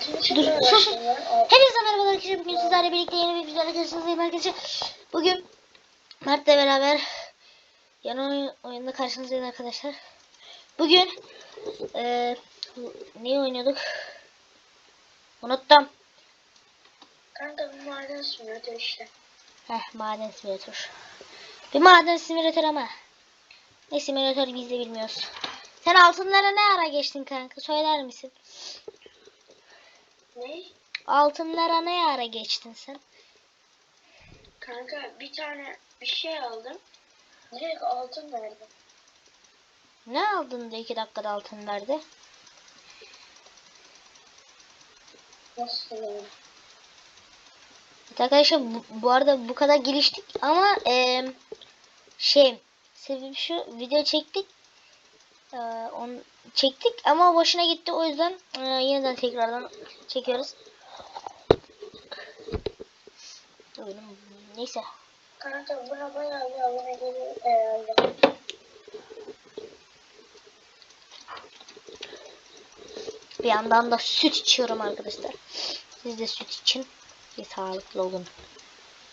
Çıkmaya sus. Hepinize merhaba arkadaşlar. Bugün sizlerle birlikte yeni bir videoda karşınızdayım arkadaşlar. Bugün Mert'le beraber yeni oyun, oyunda karşınızdayız arkadaşlar. Bugün eee ne oynuyorduk? Unuttum. Kanka bir maden simülatör işte. Heh maden simülatör. Bir maden simülatör ama. Ne simülatör biz de bilmiyoruz. Sen altınlara ne ara geçtin kanka? Söyler misin? Ne? Altınlara ne ara geçtin sen? Kanka bir tane bir şey aldım. Direkt altın verdim. Ne aldın da iki dakikada altın verdi? Nasıl yani? Evet Arkadaşlar bu, bu arada bu kadar geliştik ama eee şey sebebi şu video çektik eee onu çektik ama boşuna gitti o yüzden eee, yeniden tekrardan çekiyoruz. Oyunum neyse Kanka buna bayağı bir abone geliyor herhalde. bir yandan da süt içiyorum arkadaşlar. Siz de süt için bir sağlıklı olun.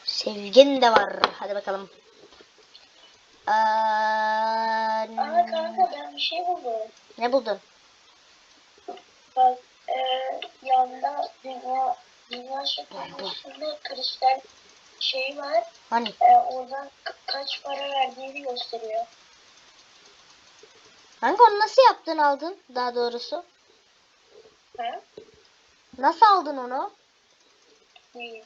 Sevgin de var. Hadi bakalım. Eee, Aa kanka ben bir şey buldum. ne buldun? Bak eee yanında dünya dünya üstünde kristal şey var. Hani? Eee oradan ka- kaç para verdiğini gösteriyor. Kanka onu nasıl yaptın aldın daha doğrusu? Ha? Nasıl aldın onu? Neyi?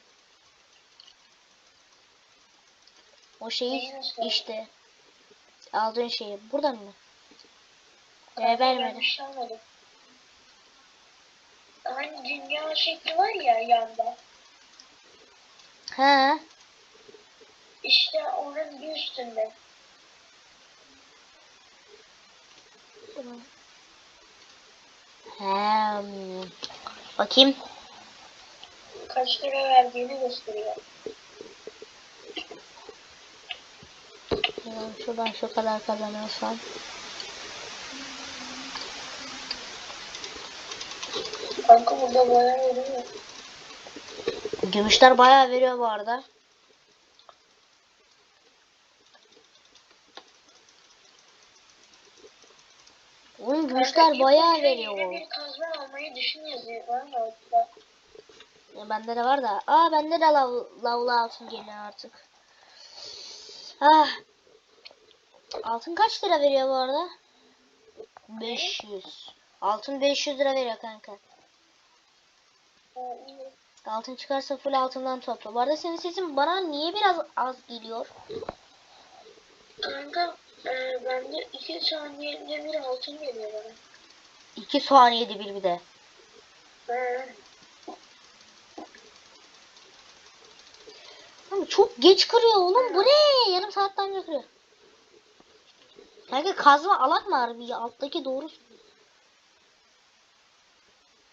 O şeyi işte aldığın şeyi buradan mı? Kanka Ee, vermedim. yanlış anladım. Hani dünya şekli var ya yanda. He. İşte onun bir üstünde. He. Bakayım. Kaç lira verdiğini gösteriyor. Ya Şuradan şu kadar kazanıyorsam. Kanka burada bayağı veriyor. Gümüşler bayağı veriyor bu arada. Oğlum gümüşler bayağı veriyor. Bir kazma almayı düşün yazıyor. Var mı orada? Ya bende de var da. Aa bende de lav, lavla altın geliyor artık. Ah. Altın kaç lira veriyor bu arada? 500. Altın 500 lira veriyor kanka. Altın çıkarsa full altından topla. Bu arada senin sesin bana niye biraz az geliyor? Kanka e, bende iki saniyede bir altın geliyor bana. 2 saniyede bir bir de. Ama çok geç kırıyor oğlum. Bu ne? Yarım saatten önce kırıyor. Kanka kazma alak mı harbi ya? Alttaki doğru.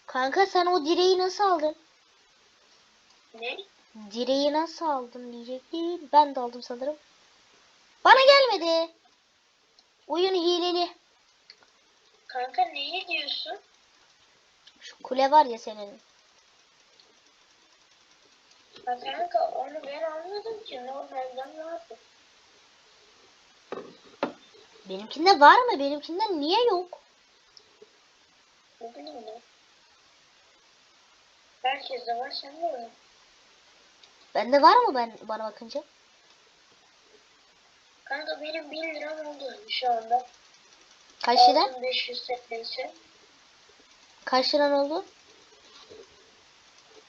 Kanka sen o direği nasıl aldın? ne? Direği nasıl aldın diyecektim. Ben de aldım sanırım. Bana gelmedi. Oyun hileli. Kanka neyi diyorsun? Şu kule var ya senin. Kanka onu ben anladım ki normalden ne yapayım? Benimkinde var mı? Benimkinde niye yok? Ne bileyim ben. Herkes de var sen de var. Bende var mı ben bana bakınca? Kanka benim 1 liram oldu şu anda. Kaç lira? 6580. Kaç liran oldu?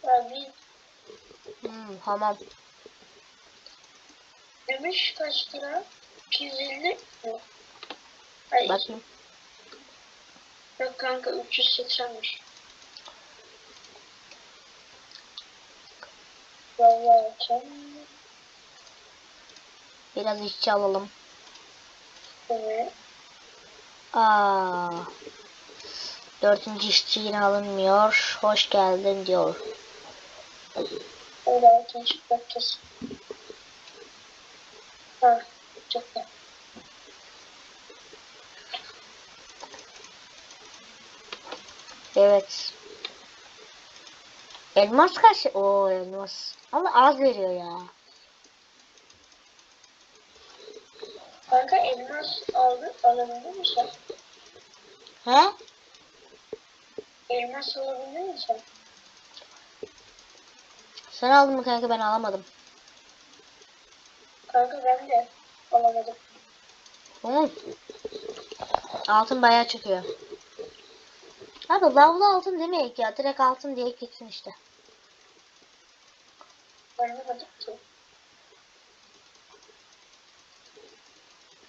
Ha, bir Hmm, tamam. demiş kaç lira? 250 mi? Hayır. Bakayım. Yok kanka 380'miş. Vallahi sen Biraz işçi alalım. evet. Aa. Dördüncü işçi yine alınmıyor. Hoş geldin diyor. Öyle altın çıkmak kesin. Ha, çok da. Evet. Elmas kaç? Oo elmas. Ama az veriyor ya. Kanka elmas aldın, alabildin mi sen? He? Elmas alabildin mi sen? Sen aldın mı kanka ben alamadım. Kanka ben de alamadım. Hı. Altın bayağı çıkıyor. Abi lavlı altın demek ya. Direkt altın diye gitsin işte.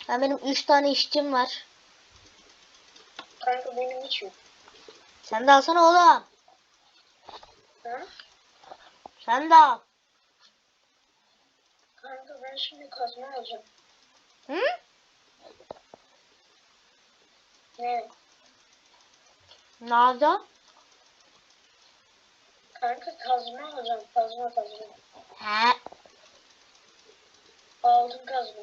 Ha, benim 3 tane işçim var. Kanka benim hiç yok. Sen de alsana oğlum. Ha? Sen de al. Kanka ben şimdi kazma alacağım. Hı? Ne? Nerede? Kanka kazma alacağım. Kazma kazma. He. Altın kazma.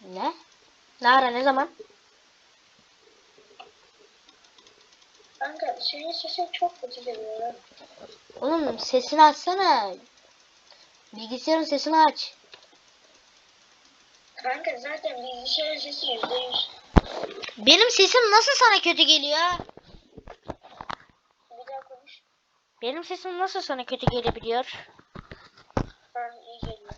Ne? Nara ne zaman? Kanka senin sesin çok kötü geliyor. Oğlum sesini açsana. Bilgisayarın sesini aç. Kanka zaten bilgisayar sesi yüzde yüz. Benim sesim nasıl sana kötü geliyor? Bir daha konuş. Benim sesim nasıl sana kötü gelebiliyor? Ha iyi geliyor.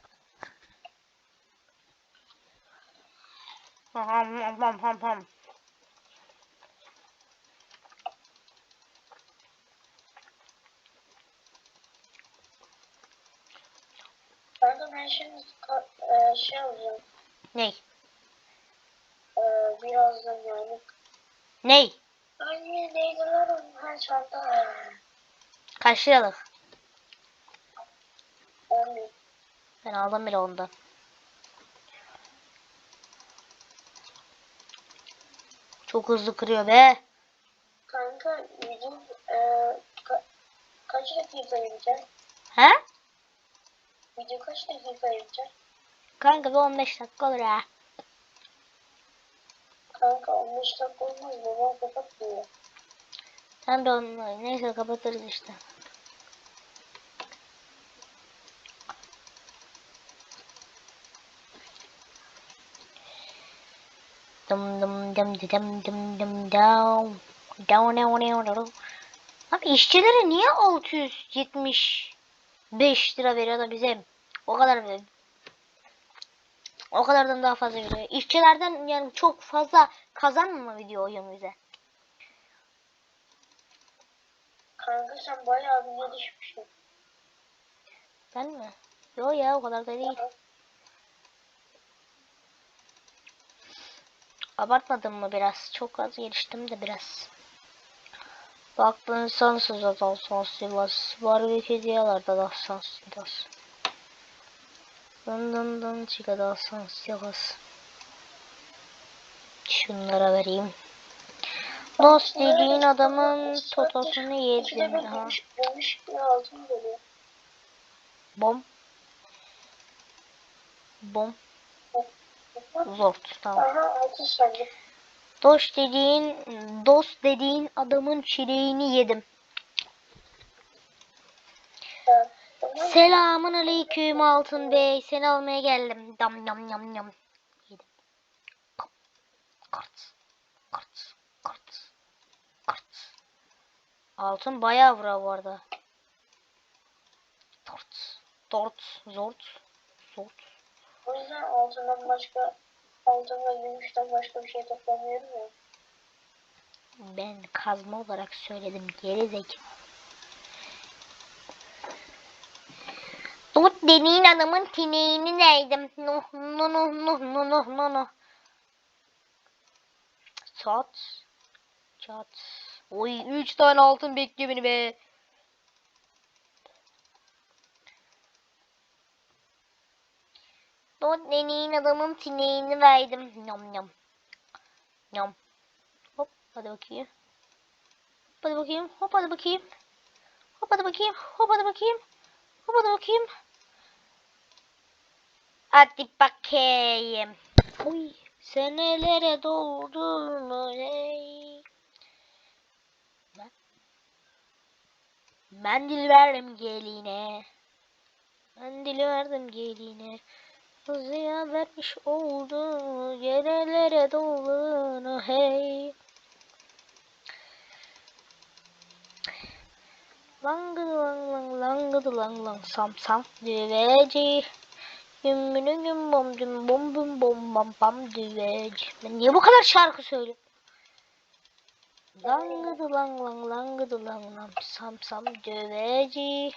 Ham ham ham ham ham. Ben şimdi e, şey alacağım. Ney? Birazdan yani. Ney? Anne neydi lan onun? Ha çanta. Kaç liralık? 10 bin. Ben aldım bile ondan. Çok hızlı kırıyor be. Kanka video e, ka- kaç dakika yapacak? He? Video kaç dakika yapacak? Kanka bir 15 dakika olur ha. Kanka 15 dakika olmaz. Babam kapatmıyor. Sen de onu neyse kapatırız işte. Dım dım dı dım dım dım down. Down down down down. Abi işçilere niye 675 lira veriyor da bize o kadar. O kadardan daha fazla veriyor. İşçilerden yani çok fazla kazanmama video oyun bize. Kanka sen bayağı bir gelişmişsin. Ben mi? Yo ya o kadar da değil. Abartmadım mı biraz? Çok az geliştim de biraz. Bak ben sansız zaten sansız. Var bir hediyeler da. Dın dın çıka da sansız. Şunlara vereyim. Dost dediğin adamın totosunu yedim. Ha. Bom. Bom. Zort. Tamam. Dost dediğin, dost dediğin adamın çileğini yedim. Tamam. Selamun aleyküm Altın Bey. Seni almaya geldim. Dam yam yam yam. Yedim. Kart. Kart. Kart. Kart. Altın bayağı vura bu arada. Tort. Tort. Zort. Zort. O yüzden altından başka altın ve gümüşten başka bir şey toplamıyorum ya. Ben kazma olarak söyledim. Geri zekalı. Tut dediğin adamın tineğini neydim? No no no no no no no. Çat. Çat. Oy 3 tane altın bekliyor beni be. Tut dediğin adamın tineğini verdim. Yam yam. Yam. Hop hadi bakayım. Hadi bakayım. Hop hadi bakayım. Hop hadi bakayım. Hop hadi bakayım. Hop hadi bakayım. Hadi bakayım. Uy, senelere doldum. Ben- Mendil verdim geline. Mendil verdim geline. Hızlıya vermiş oldu. Yerelere dolunu hey. Langıdı lang lang langıdı lang lang sam sam düveci. Gümbünü gün bom düm bom bum bom bam bam düveci. Ben niye bu kadar şarkı söylüyorum? Langıdı lang lang langıdı lang lang sam sam döveci.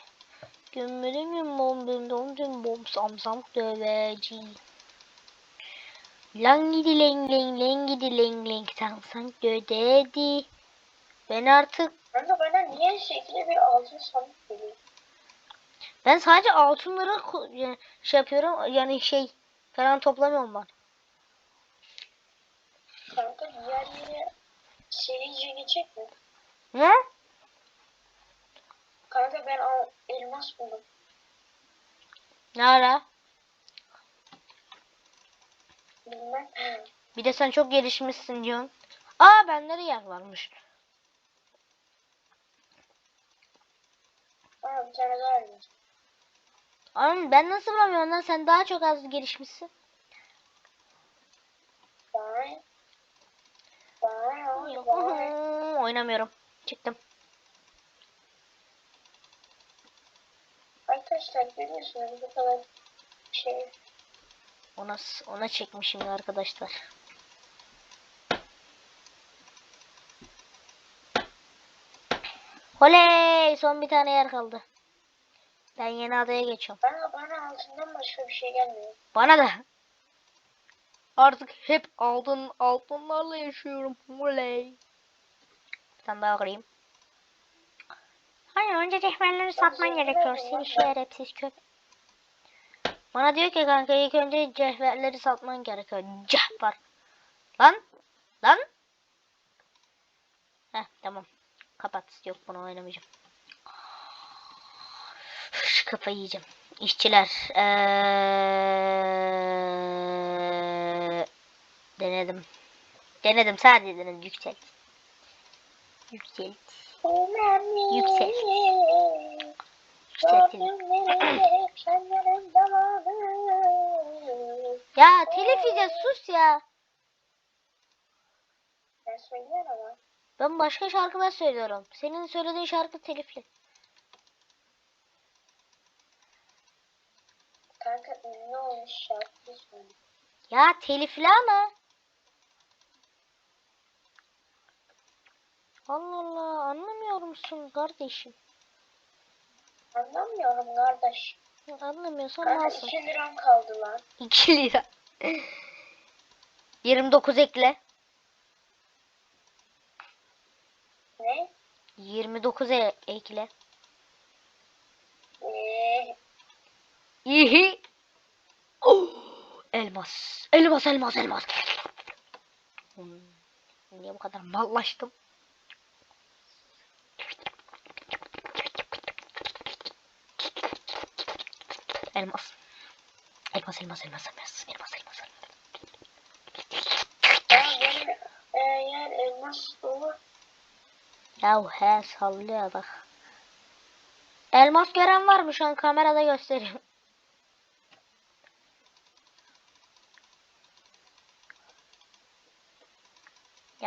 Gümbünü gün bom düm bom düm bom sam sam döveci. Lang gidi leng leng leng gidi leng leng sang sang dödedi. Ben artık Kanka bana niye şekli bir altın sandık geliyor? Ben sadece altınları şey yapıyorum yani şey falan toplamıyorum ben. Kanka diğer yere serice geçecek mi? Ne? Kanka ben al, elmas buldum. Ne ara? Bilmem. Bir de sen çok gelişmişsin diyorsun. Aa bende de yer varmış. Aa bir tane daha Ama ben nasıl bulamıyorum lan sen daha çok az gelişmişsin. Yok. Oynamıyorum. Çıktım. Arkadaşlar görüyorsunuz bu kadar şey. Ona ona çekmişim ya arkadaşlar. Oley! Son bir tane yer kaldı. Ben yeni adaya geçiyorum. Bana, bana altından başka bir şey gelmiyor. Bana da. Artık hep altın altınlarla yaşıyorum. Oley. Bir tane daha kırayım. Hayır önce cehverleri satman gerekiyor. Seni şerefsiz köpek. Bana diyor ki kanka ilk önce cehverleri satman gerekiyor. Cehver. Lan. Lan. Heh tamam. Kapat. Yok bunu oynamayacağım. Şu kafayı yiyeceğim. İşçiler. Eee, denedim. Denedim sadece denedim. Yükselt. Yükselt. Yüksel. Yükseltin. Ya yiyeceğiz sus ya. Ben söylüyorum ama. Ben başka şarkılar söylüyorum. Senin söylediğin şarkı telifli. Kanka ünlü olmuş şarkı söyle. Ya telifli ama. Allah Allah anlamıyor musun kardeşim? Anlamıyorum kardeş. Anlamıyorsan Kanka alsın. 2 liram kaldı lan. 2 lira. 29 ekle. Ne? 29 e- ekle. Eee İyi. Oh, elmas. Elmas elmas elmas. Hmm, Niye bu kadar mallaştım? Elmas. Elmas elmas elmas elmas elmas elmas. e, yer elmas dolu. Ya he sallıyor bak. Elmas gören var mı şu an kamerada göstereyim.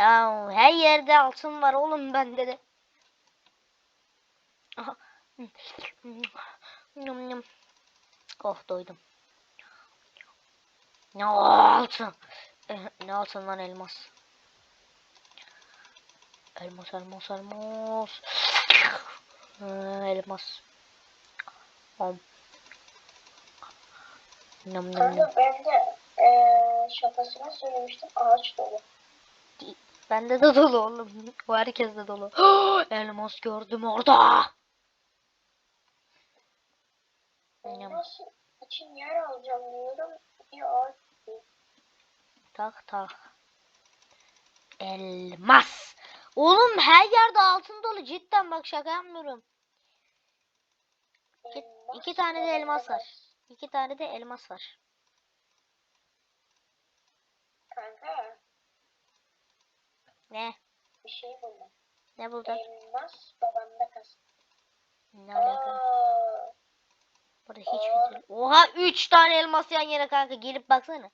Ya her yerde altın var oğlum bende de. Aha. Oh doydum. Ne altın? Eh, Ne altın lan elmas? Elmas elmas elmas. Ha, elmas. Om. Nam nam nam. Ben de e, şakasına söylemiştim ağaç dolu. Bende de dolu oğlum. O herkes de dolu. elmas gördüm orada. Elmas için yer alacağım diyorum. Değil. Tak tak. Elmas. Oğlum her yerde altın dolu cidden bak şaka yapmıyorum. İki, iki tane de elmas var. İki tane de elmas var. Kanka ne? Bir şey buldum. Ne buldun? Elmas babamda kasıt. Ne alaka? Burada hiç Oo. Oha 3 tane elmas yan yere kanka gelip baksana.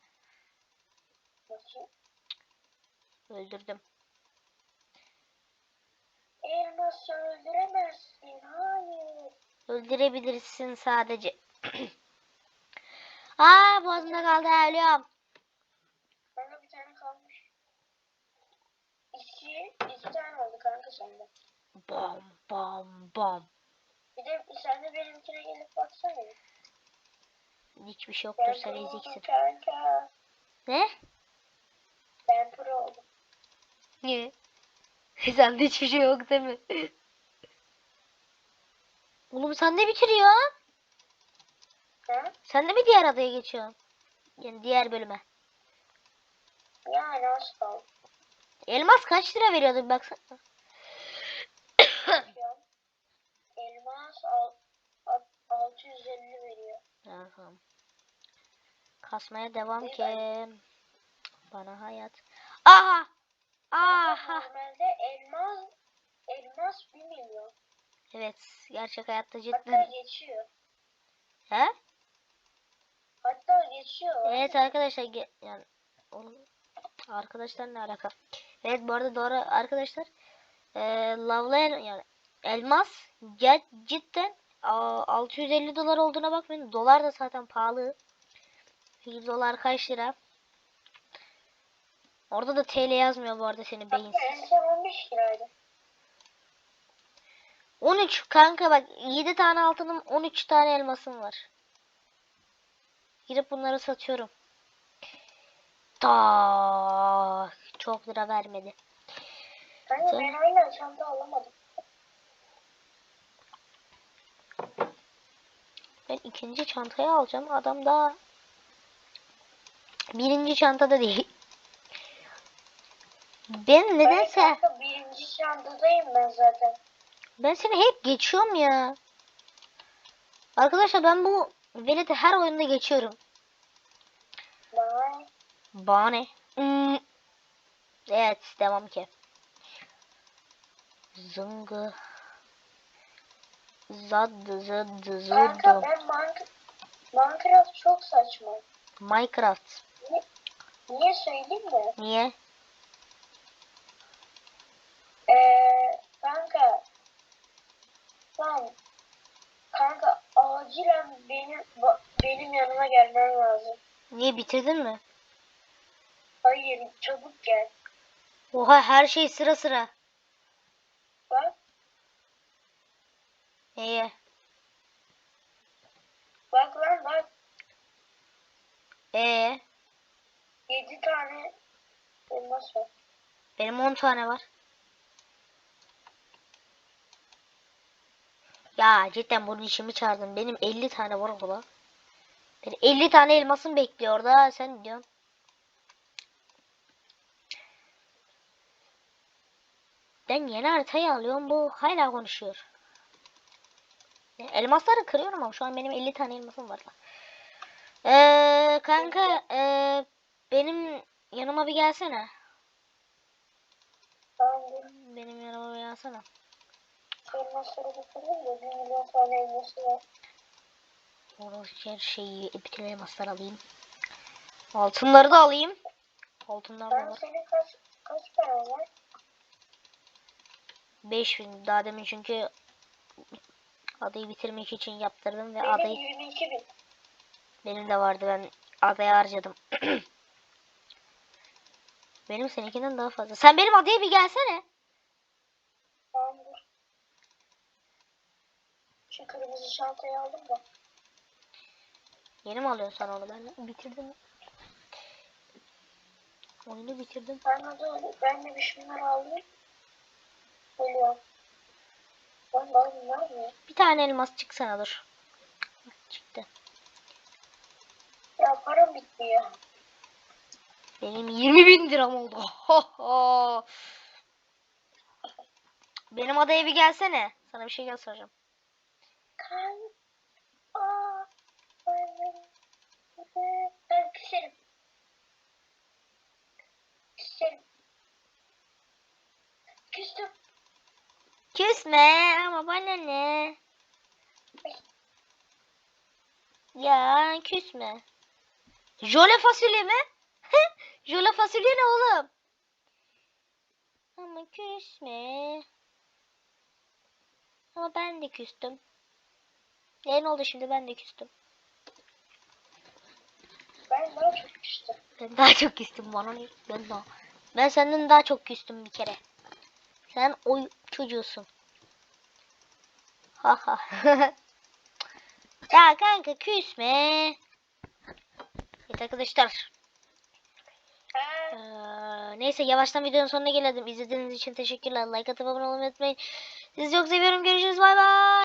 Nasıl? Öldürdüm. Elmas öldüremezsin. Hayır. Öldürebilirsin sadece. Aa boğazımda kaldı ölüyorum. İki, iki tane oldu kanka sende. Bam bam bam. Bir de sen de benimkine gelip baksana. Hiçbir şey yoktur Ben sen eziksin. kanka. Ne? Ben pro oldum. Niye? Sende hiçbir şey yok değil mi? Oğlum sen ne bitiriyorsun? Ha? Sen de mi diğer adaya geçiyorsun? Yani diğer bölüme. Yani az kaldı. Elmas kaç lira veriyordu baksana. Elmas al, al, 650 veriyor. Ha, tamam. Kasmaya devam ki. ben- Bana hayat. Aha! Aha! Normalde elmas elmas 1 milyon. Evet, gerçek hayatta Hatta cidden. geçiyor. He? Hatta geçiyor. Evet arkadaşlar yani oğlum, arkadaşlar ne alaka? Evet bu arada doğru arkadaşlar. Ee, lavlayan yani elmas ger- cidden aa, 650 dolar olduğuna bakmayın. Dolar da zaten pahalı. 1 dolar kaç lira? Orada da TL yazmıyor bu arada senin Hatta beyinsiz. en son 15 liraydı. 13 kanka bak 7 tane altınım 13 tane elmasım var. Girip bunları satıyorum. Ta çok lira vermedi. Kanka Sen- ben hala çanta alamadım. Ben ikinci çantayı alacağım. Adam daha birinci çantada değil. Ben nedense Ben kanka birinci çantadayım ben zaten. ben seni hep geçiyorum ya. Arkadaşlar ben bu veledi her oyunda geçiyorum. Bana Bana ne? Hmm. Evet devam ki. Zıngı. Kanka zudu. ben Minecraft, çok saçma. Minecraft. Niye, niye söyleyeyim mi? Niye? Ee, kanka tamam. Kanka acilen benim benim yanıma gelmen lazım. Niye bitirdin mi? Hayır çabuk gel. Oha her şey sıra sıra. Bak Neye? bak lan bak. Ee, 7 tane elmas var. benim 10 tane var. Ya cidden bunun işimi çağırdın. Benim 50 tane var orada. Benim 50 tane elmasım bekliyor orada. Sen diyorsun? Ben yeni haritayı alıyorum. Bu hala konuşuyor. Elmasları kırıyorum ama şu an benim 50 tane elmasım var. Ee, kanka ee, benim yanıma bir gelsene. Benim yanıma bir gelsene. Elmasları bitirdim de 1 milyon tane elması var. Her şeyi bütün elmaslar alayım. Altınları da alayım. Altınlar da Ben var. senin kaç kaç paran var? 5000 daha demin çünkü adayı bitirmek için yaptırdım ve Benim adayı 22 bin. benim de vardı ben adaya harcadım. benim seninkinden daha fazla. Sen benim adaya bir gelsene. Tamam dur. Şu kırmızı çantayı aldım da. Yeni mi alıyorsun sen onu ben bitirdim. Oyunu bitirdim. Ben de, ben de bir şunları alayım. Geliyorum. Ben daha bunlar mı? Bir tane elmas çıksana dur. Çıktı. Ya param bitti ya. Benim 20 bin liram oldu. Ho ho. Benim adaya bir gelsene. Sana bir şey göstereceğim. Kan. Aa. Ben, ben küserim. Küserim. Küstüm. Küsme ama bana ne? Ya küsme. Jöle fasulye mi? Jöle fasulye ne oğlum? Ama küsme. Ama ben de küstüm. E ne oldu şimdi ben de küstüm. Ben daha çok küstüm. Ben daha çok küstüm bana ne? Ben daha. Ben senden daha çok küstüm bir kere. Sen o çocuğusun. Ha ha. ya kanka küsme. Evet arkadaşlar. Ee, neyse yavaştan videonun sonuna gelelim. İzlediğiniz için teşekkürler. Like atıp abone olmayı unutmayın. Sizi çok seviyorum. Görüşürüz. Bay bay.